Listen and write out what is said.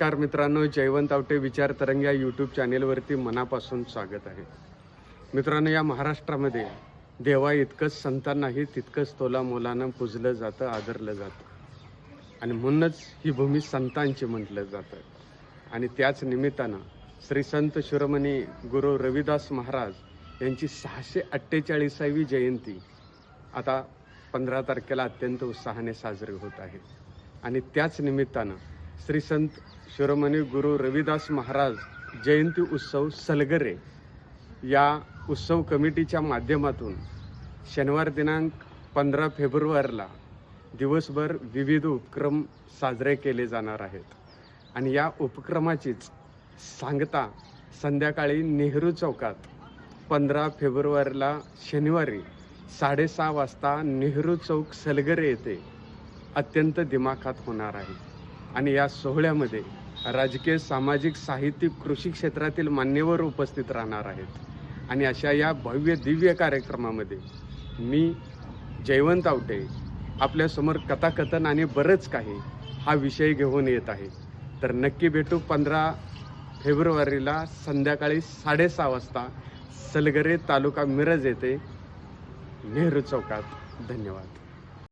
नमस्कार मित्रांनो जयवंत आवटे विचार तरंग या यूट्यूब चॅनेलवरती मनापासून स्वागत आहे. मित्रांनो या महाराष्ट्रामध्ये देवा इतकंच संतांनाही तितकंच तोला मोलानं पुजलं जातं आदरलं जातं. आणि म्हणूनच ही भूमी संतांची म्हटलं जातं. आणि त्याच निमित्तानं श्री संत शिरोमणी गुरु रविदास महाराज यांची सहाशे अठ्ठेचाळीसावी जयंती आता पंधरा तारखेला अत्यंत उत्साहाने साजरी होत आहे. आणि त्याच निमित्तानं श्री संत शिरोमणी गुरु रविदास महाराज जयंती उत्सव सलगरे या उत्सव कमिटीच्या माध्यमातून शनिवार दिनांक पंधरा फेब्रुवारीला दिवसभर विविध उपक्रम साजरे केले जाणार आहेत. आणि या उपक्रमाचीच सांगता संध्याकाळी नेहरू चौकात पंधरा फेब्रुवारीला शनिवारी साडेसहा वाजता नेहरू चौक सलगरे येथे अत्यंत दिमाखात होणार आहे. आणि या सोहळ्यामध्ये राजकीय सामाजिक साहित्यिक कृषी क्षेत्रातील मान्यवर उपस्थित राहणार आहेत. आणि अशा या भव्य दिव्य कार्यक्रमामध्ये मी जयवंत आवटे आपल्यासमोर कथाकथन आणि बरंच काही हा विषय घेऊन येत आहे. तर नक्की भेटू पंधरा फेब्रुवारीला संध्याकाळी साडेसहा वाजता. सलगरे तालुका मिरज येथे नेहरू चौकात. धन्यवाद.